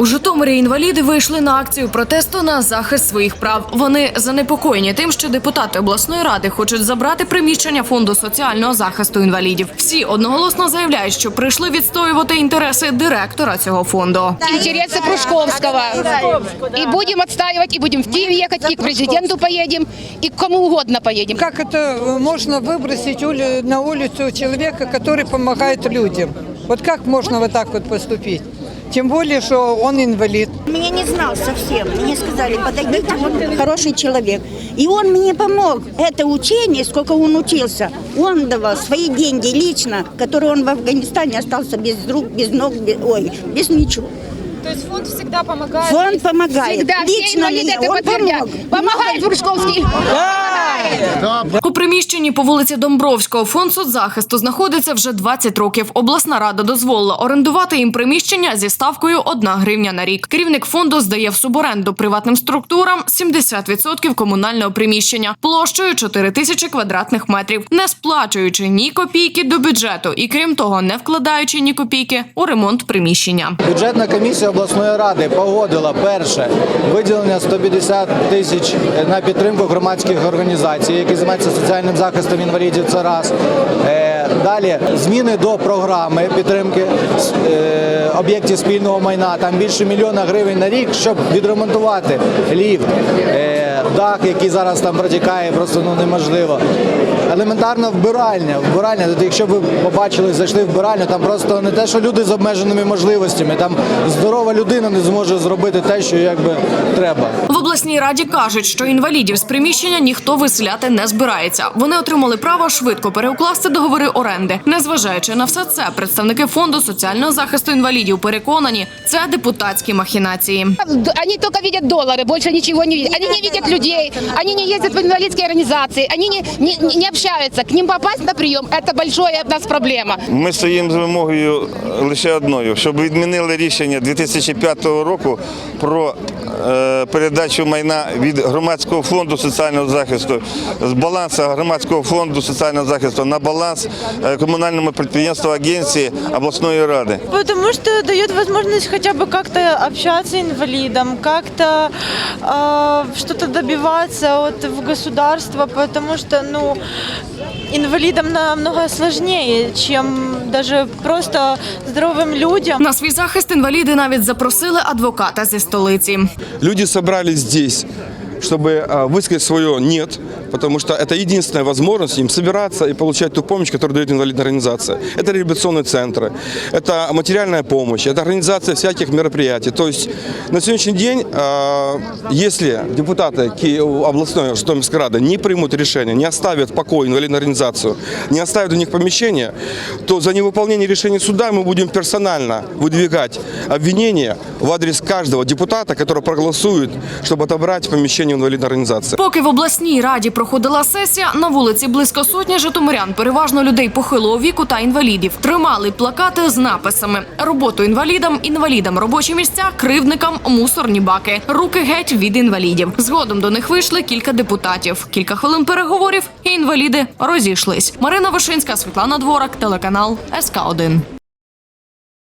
У Житомирі інваліди вийшли на акцію протесту на захист своїх прав. Вони занепокоєні тим, що депутати обласної ради хочуть забрати приміщення фонду соціального захисту інвалідів. Всі одноголосно заявляють, що прийшли відстоювати інтереси директора цього фонду. интересы Кружковского. И будем отстаивать, и будем в Киев ехать, и к президенту поедем, и к кому угодно поедем. Как это э, можно выбросить ули- на улицу человека, который помогает людям? Вот как можно вот так вот поступить? Тем более, что он инвалид. Меня не знал совсем. Мне сказали, подойдите, он хороший человек. И он мне помог. Это учение, сколько он учился, он давал свои деньги лично, которые он в Афганистане остался без рук, без ног, без, ой, без ничего. То есть фонд всегда помогает. Фонд помогает. Всегда все лично инвалиды мне это он подтвердят. помог. Помогает Кружковский. У приміщенні по вулиці Домбровського фонд соцзахисту знаходиться вже 20 років. Обласна рада дозволила орендувати їм приміщення зі ставкою 1 гривня на рік. Керівник фонду здає в суборенду приватним структурам 70% комунального приміщення площею 4 тисячі квадратних метрів, не сплачуючи ні копійки до бюджету, і крім того, не вкладаючи ні копійки у ремонт приміщення. Бюджетна комісія обласної ради погодила перше виділення 150 тисяч на підтримку громадських організацій, які займаються соціальним захистом інвалідів. Це раз. Е, Далі зміни до програми підтримки е, об'єктів спільного майна. Там більше мільйона гривень на рік, щоб відремонтувати ліфт, е, дах, який зараз там протікає, просто ну неможливо. Елементарно вбиральня. Вбиральня. Тобто, якщо ви побачили, зайшли вбиральню, там просто не те, що люди з обмеженими можливостями, там здорова людина не зможе зробити те, що якби треба. Обласній раді кажуть, що інвалідів з приміщення ніхто виселяти не збирається. Вони отримали право швидко переукласти договори оренди. Незважаючи на все це, представники фонду соціального захисту інвалідів переконані, це депутатські махінації. Они только видят доллары, больше ничего не видят. Они не видят людей, они не ездят в инвалидские организации, они не, не, не общаются. К ним попасть на это большая у нас проблема. Ми стоїмо з вимогою лише одною, щоб відмінили рішення 2005 року про е, передачу майна від громадського фонду соціального захисту з балансу громадського фонду соціального захисту на баланс е, комунальному підприємству агенції обласної ради. Потому что дает возможность хотя бы как-то общаться инвалидам, как-то э, что-то добиваться от в государства, потому что, ну, инвалидам намного сложнее, чем даже просто здоровым людям. На свій захист інваліди навіть запросили адвоката зі столиці. Люди собрались здесь, чтобы а, высказать свое «нет», потому что это единственная возможность им собираться и получать ту помощь, которую дает инвалидная организация. Это реабилитационные центры, это материальная помощь, это организация всяких мероприятий. То есть на сегодняшний день, а, если депутаты областной Житомирской Рады не примут решение, не оставят в покое инвалидную организацию, не оставят у них помещение, то за невыполнение решения суда мы будем персонально выдвигать обвинения в адрес каждого депутата, который проголосует, чтобы отобрать помещение инвалидной организации. Поки в обласній раді проходила сесія, на вулиці близько сотні житомирян, переважно людей похилого віку та інвалідів, тримали плакати з написами: роботу інвалідам, інвалідам робочі місця, кривдникам, мусорні баки, руки геть від інвалідів. Згодом до них вийшли кілька депутатів. Кілька хвилин переговорів, і інваліди розійшлись. Марина Вишинська, Світлана Дворак, телеканал СК 1